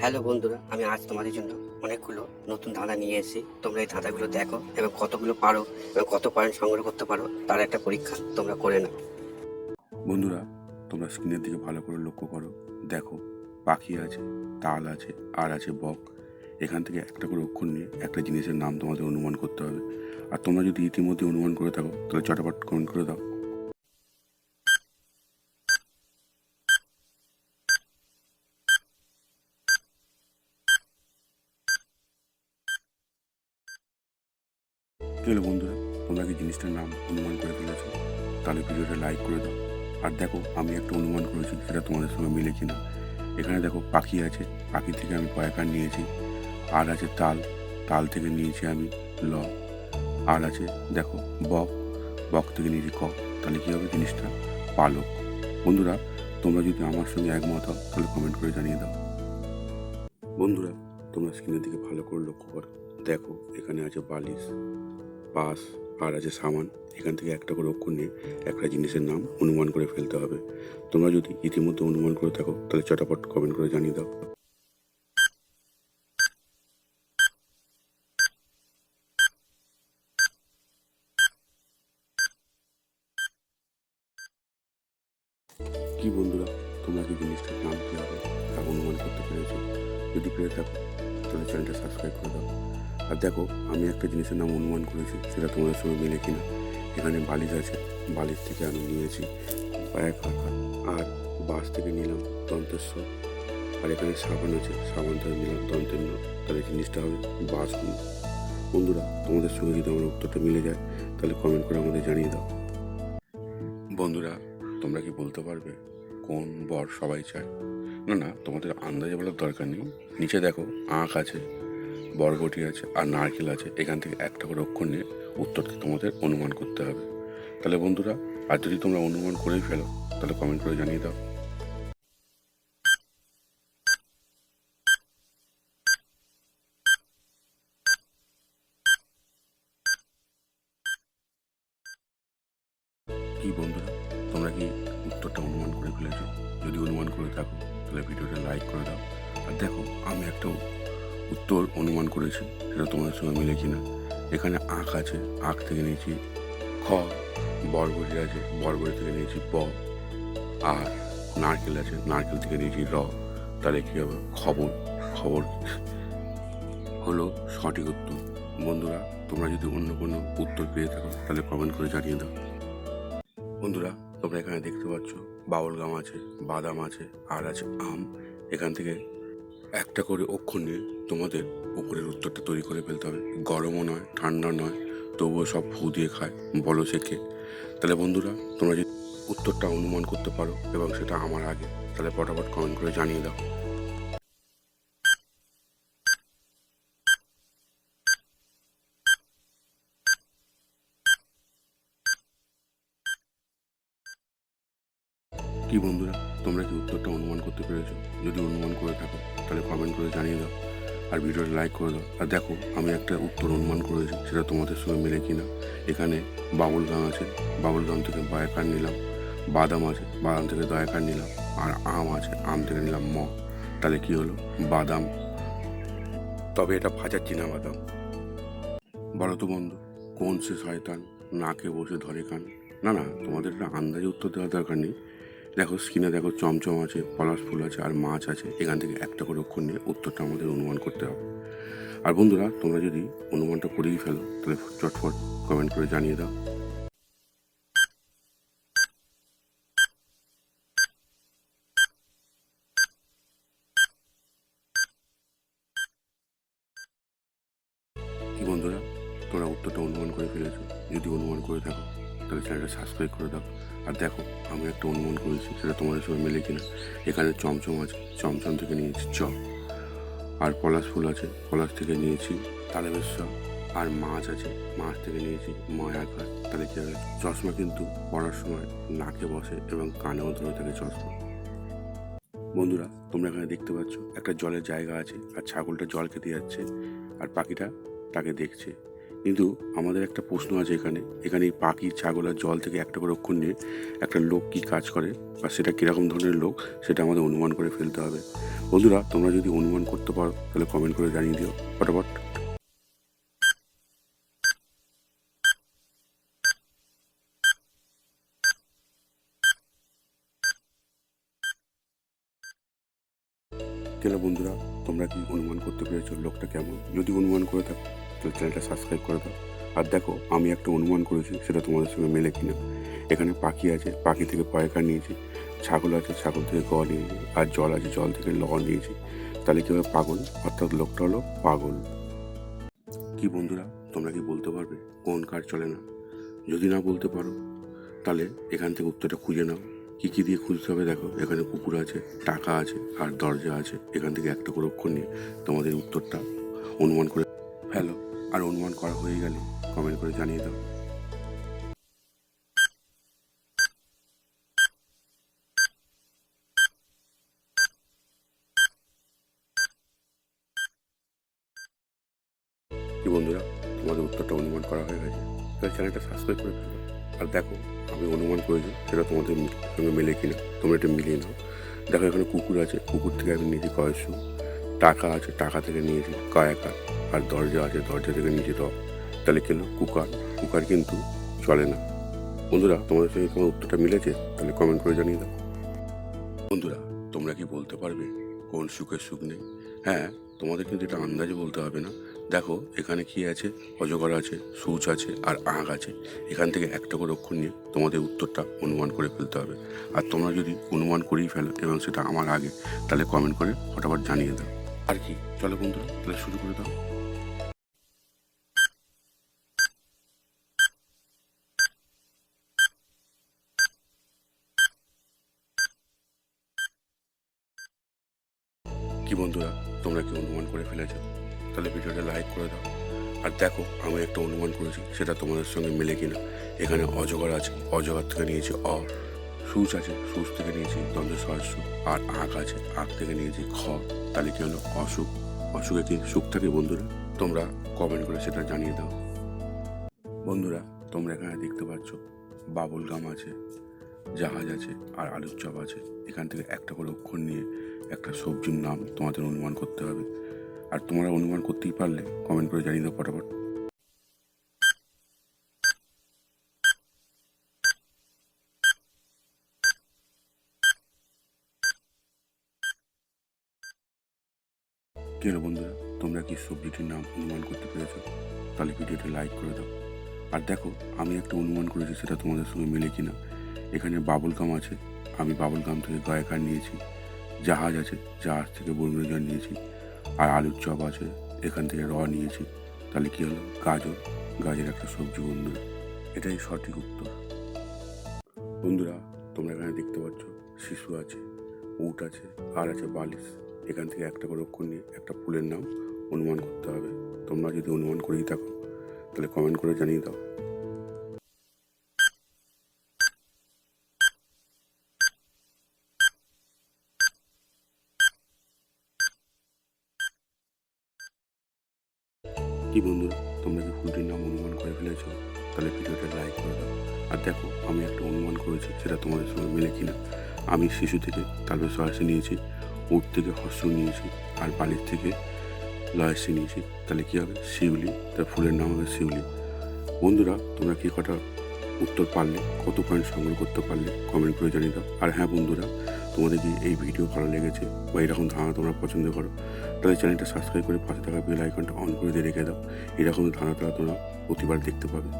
Hello বন্ধুরা, আমি আজ তোমাদের জন্য অনেকগুলো নতুন ধাঁধা নিয়ে এসেছি। তোমরা এই ধাঁধাগুলো দেখো, এবং কতগুলো পারো, এবং কত পয়েন্ট সংগ্রহ করতে পারো, তার একটা পরীক্ষা তোমরা করে নাও। বন্ধুরা, তোমরা স্ক্রিনের দিকে ভালো করে লক্ষ্য করো। দেখো, পাখি আছে, তাল আছে, আর আছে বক। এখান থেকে একটা করে অক্ষর নিয়ে একটা জিনিসের নাম তোমাদের অনুমান করতে হবে। আর তোমরা যদি ইতিমধ্যে অনুমান করে থাকো, তাহলে চটাপট কমেন্ট করে দাও। হলো বন্ধুরা, তোমরা কি জিনিসটার নাম অনুমান করে ফেলেছো? তাহলে ভিডিওটা লাইক করে দাও। আর দেখো, আমি একটা অনুমান করেছি, সেটা তোমাদের সঙ্গে মিলে কিনা। এখানে দেখো, পাখি আছে। পাখি থেকে আমি কয়েকার নিয়েছি। আর আছে তাল। তাল থেকে নিয়েছি আমি ল। আর আছে, দেখো, বক। বক থেকে নিয়েছি ক। তাহলে কী হবে জিনিসটা? পালক। বন্ধুরা, তোমরা যদি আমার সঙ্গে একমত হও, তাহলে কমেন্ট করে জানিয়ে দাও। বন্ধুরা, তোমরা স্ক্রিনের দিকে ভালো করে লক্ষ্য করো। দেখো, এখানে আছে বালিশ। পাস আর আছে সামান। এখান থেকে একটা করে অক্ষর নিয়ে একটা জিনিসের নাম অনুমান করে ফেলতে হবে। তোমরা যদি ইতিমধ্যে অনুমান করে থাকো, তাহলে চটাপট কমেন্ট করে জানিয়ে দাও। কি বন্ধুরা, তোমরা কি জিনিসটার নাম কি হবে তা অনুমান করতে পেরেছ? যদি পেরে থাকো, তাহলে চ্যানেলটা সাবস্ক্রাইব করে দাও। আর দেখো, আমি একটা জিনিসের নাম অনুমান করেছি, সেটা তোমাদের সঙ্গে মিলে কিনা। এখানে বালিশ আছে, বালিশ থেকে আমি নিয়েছি এক আঁকা আর বাস থেকে নিলাম দন্তেশ্বর আর এখানে সাবান আছে, সাবান থেকে নিলাম দন্তের ন তাহলে জিনিসটা হবে বাস বন্ধুরা, তোমাদের সঙ্গে যদি আমার উত্তরটা মিলে যায়, তাহলে কমেন্ট করে আমাদের জানিয়ে দাও। বন্ধুরা, তোমরা কি বলতে পারবে কোন বর সবাই চায়? না না, তোমাদের আন্দাজে বলার দরকার নেই। নিচে দেখো আঁক আছে। বরবটি আছে আর নারকেল আছে, এখান থেকে একটা করে অক্ষর নিয়ে উত্তরটা তোমাদের অনুমান করতে হবে। তাহলে বন্ধুরা, আর যদি তোমরা অনুমান করেই ফেলো, তাহলে কমেন্ট করে জানিয়ে দাও। কি বন্ধুরা, তোমরা কি উত্তরটা অনুমান করে ফেলেছো? যদি অনুমান করে থাকো, তাহলে ভিডিওটা লাইক করে দাও। আর দেখো, আমি একটা উত্তর অনুমান করেছি, সেটা তোমাদের সঙ্গে মিলে কিনা। এখানে আঁক আছে আঁক থেকে নিয়েছি খ, বরবটি আছে, বরবটি থেকে নিয়েছি ব, আর নারকেল আছে, নারকেল থেকে নিয়েছি র। তাহলে কী হবে? খবর খবর হলো সঠিক উত্তর। বন্ধুরা, তোমরা যদি অন্য কোনো উত্তর পেয়ে থাকো, তাহলে কমেন্ট করে জানিয়ে দাও। বন্ধুরা, তোমরা এখানে দেখতে পাচ্ছ, বাউল গাম আছে, বাদাম আছে, আর আছে আম। এখান থেকে একটা করে অক্ষর নিয়ে তোমাদের উপরের উত্তরটা তৈরি করে ফেলতে হবে। গরমও নয় ঠান্ডা নয়, তবুও সব ফু দিয়ে খায়, বলো শেখে তাহলে বন্ধুরা, তোমরা যদি উত্তরটা অনুমান করতে পারো এবং সেটা আমার আগে, তাহলে ফটাফট কমেন্ট করে জানিয়ে দাও। কি বন্ধুরা, তোমরা কি উত্তরটা অনুমান করতে পেরেছ? যদি অনুমান করে থাকো, তাহলে কমেন্ট করে জানিয়ে দাও। আর ভিডিওটা লাইক করে দাও। আর দেখো, আমি একটা উত্তর অনুমান করেছি, সেটা তোমাদের সঙ্গে মিলে কিনা। এখানে বাবুল গাম আছে, বাবুল গাম থেকে বায়াকার নিলাম, বাদাম আছে, বাদাম থেকে দয়াকার নিলাম, আর আম আছে, আম থেকে নিলাম ম। তাহলে কি হলো? বাদাম। তবে এটা ভাজার চিনা বাদাম। বলো তো বন্ধু, কোন সে শয়তান? নাকে বসে ধরে কান। না না, তোমাদের একটা আন্দাজে উত্তর দেওয়ার দরকার নেই। দেখো স্ক্রিনে দেখো চমচম আছে, পলাশ ফুল আছে আর মাছ আছে। এখান থেকে একটা করে অক্ষর নিয়ে উত্তরটা আমাদের অনুমান করতে হবে। আর বন্ধুরা, তোমরা যদি অনুমানটা করেই ফেলো, তাহলে চটফট কমেন্ট করে জানিয়ে দাও। কি বন্ধুরা, তোমরা উত্তরটা অনুমান করে ফেলেছো। যদি অনুমান করে থাকো। তাহলে চ্যানেলটা সাবস্ক্রাইব করে দাও। আর দেখো আমি একটা অনুমান করেছি, সেটা তোমাদের সঙ্গে মেলে কিনা। এখানে চমচম আছে, চমচম থেকে নিয়েছি চ। আর পলাশ ফুল আছে, পলাশ থেকে নিয়েছি তালেবেশ্বর। আর মাছ আছে, মাছ থেকে নিয়েছি ময়াকার তাহলে কি চশমা কিন্তু পড়ার সময় নাকে বসে এবং কানেও ধরে থাকে চশমা। বন্ধুরা, তোমরা এখানে দেখতে পাচ্ছ, একটা জলের জায়গা আছে, আর ছাগলটা জল খেতে যাচ্ছে, আর পাখিটা তাকে দেখছে। কিন্তু আমাদের একটা প্রশ্ন আছে এখানে। এখানে এই পাখি ছাগল আর জল থেকে একটা করে অক্ষর নিয়ে একটা লোক কি কাজ করে বা সেটা কীরকম ধরনের লোক, সেটা আমাদের অনুমান করে ফেলতে হবে। বন্ধুরা, তোমরা যদি অনুমান করতে পারো, তাহলে কমেন্ট করে জানিয়ে দিও। ফটাফট। কেন বন্ধুরা, তোমরা কি অনুমান করতে পেরেছ? লোকটা কেমন? যদি অনুমান করে থাকো। তাহলে চ্যানেলটা সাবস্ক্রাইব করে দাও। আর দেখো, আমি একটা অনুমান করেছি, সেটা তোমাদের সঙ্গে মেলে কিনা। এখানে পাখি আছে, পাখি থেকে পয়কা নিয়েছি, ছাগল আছে, ছাগল থেকে গ নিয়েছি, আর জল আছে, জল থেকে ল নিয়েছি। তাহলে কি হবে? পাগল, অর্থাৎ লোকটা হলো পাগল। কি বন্ধুরা, তোমরা কি বলতে পারবে? কোন কার চলে না? যদি না বলতে পারো, তাহলে এখান থেকে উত্তরটা খুঁজে নাও। কী কী দিয়ে খুঁজতে হবে দেখো, এখানে কুকুর আছে, টাকা আছে, আর দরজা আছে। এখান থেকে একটা করে অক্ষর নিয়ে তোমাদের উত্তরটা অনুমান করে ফেলো আর অনুমান করা হয়ে গেলে কমেন্ট করে জানিয়ে দাও। কি বন্ধুরা, তোমাদের উত্তরটা অনুমান করা হয়ে গেছে? তাহলে চ্যানেলটা সাবস্ক্রাইব করে ফেলো। আর দেখো, আমি অনুমান করেছি সেটা তোমাদের সঙ্গে মেলে কিনা। তোমরা এটা মিলিয়ে নাও। দেখো এখানে কুকুর আছে। কুকুর থেকে আমি নিয়েছি কয়েকশো। টাকা আছে, টাকা থেকে নিয়েছি কায়াকার আর দরজা আছে, দরজা থেকে নিয়েছি দ তাহলে কেন? কুকার কুকার কিন্তু চলে না। বন্ধুরা, তোমাদের সঙ্গে তোমার উত্তরটা মিলেছে? তাহলে কমেন্ট করে জানিয়ে দাও। বন্ধুরা, তোমরা কি বলতে পারবে কোন সুখের সুখ নেই? হ্যাঁ তোমাদের কিন্তু এটা আন্দাজে বলতে হবে না। দেখো, এখানে কি আছে? অজগর আছে, সূচ আছে, আর আঁক আছে। এখান থেকে একটা করে অক্ষর নিয়ে তোমাদের উত্তরটা অনুমান করে ফেলতে হবে। আর তোমরা যদি অনুমান করেই ফেলো এবং সেটা আমার আগে, তাহলে কমেন্ট করে ফটাফট জানিয়ে দাও। আর কি? চলো বন্ধুরা, তাহলে শুরু করে দাও। কি বন্ধুরা, তোমরা কি অনুমান করে ফেলেছো? তাহলে ভিডিওটা লাইক করে দাও। আর দেখো, আমি একটা অনুমান করেছি, সেটা তোমাদের সঙ্গে মেলে কিনা। এখানে অজগর আছে, অজগর থেকে নিয়েছি অ, সূচ আছে, সূচ থেকে নিয়েছি দ্বন্দ্ব সহস্য আর আঁক আছে আঁক থেকে নিয়েছি খ। তাহলে কি হলো? অসুখ। অসুখে কি সুখ থাকে বন্ধুরা? তোমরা কমেন্ট করে সেটা জানিয়ে দাও। বন্ধুরা, তোমরা এখানে দেখতে পাচ্ছ, বাবুল গাম আছে জাহাজ আছে আর আলুর চপ আছে। এখান থেকে একটা করে অক্ষর নিয়ে একটা সবজির নাম তোমাদের অনুমান করতে হবে। আর তোমরা অনুমান করতেই পারলে কমেন্ট করে জানিয়ে দাও ফটাফট। কেন বন্ধুরা, তোমরা কি সবজিটির নাম অনুমান করতে পেরেছ? তাহলে ভিডিওটি লাইক করে দাও। আর দেখো, আমি একটা অনুমান করেছি, সেটা তোমাদের সঙ্গে মেলে কিনা। এখানে বাবুল গাম আছে। আমি বাবুল গাম থেকে গয়কার নিয়েছি। জাহাজ আছে, জাহাজ থেকে বর্মিজার নিয়েছি। আর আলুর চপ আছে, এখান থেকে র নিয়েছি। তাহলে কি হলো? গাজর। গাজর একটা সবজি বন্ধুরা এটাই সঠিক উত্তর। বন্ধুরা, তোমরা এখানে দেখতে পাচ্ছ, শিশু আছে, উট আছে, আর আছে বালিশ। এখান থেকে একটা করে অক্ষর নিয়ে একটা ফুলের নাম অনুমান করতে হবে। তোমরা যদি অনুমান করেই থাকো, তাহলে কমেন্ট করে জানিয়ে দাও। কি বন্ধুরা, তোমরা কি ফুলটির নাম অনুমান করে ফেলেছো, তাহলে ভিডিওটা লাইক করে দাও। আর দেখো, আমি একটা অনুমান করেছি, সেটা তোমাদের সঙ্গে মিলে কিনা। আমি শিশু থেকে তালবে সহাসি নিয়েছি, উট থেকে হস্য নিয়েছি, আর বালির থেকে লয়াসি নিয়েছি। তাহলে কী হবে? শিউলি, তার ফুলের নাম হবে শিউলি। বন্ধুরা, তোমরা কি কটা উত্তর পারলে, কত পয়েন্ট সংগ্রহ করতে পারলে কমেন্ট করে জানিয়ে দাও। আর হ্যাঁ বন্ধুরা, তোমাদের কি এই ভিডিও ভালো লেগেছে বা এরকম ধারণা তোমরা পছন্দ করো, তাহলে চ্যানেলটা সাবস্ক্রাইব করে পাশে থাকা বেল আইকনটা অন করে দিয়ে রেখে দাও। এরকম ধারণা তারা তোমরা প্রতিবার দেখতে পাবে।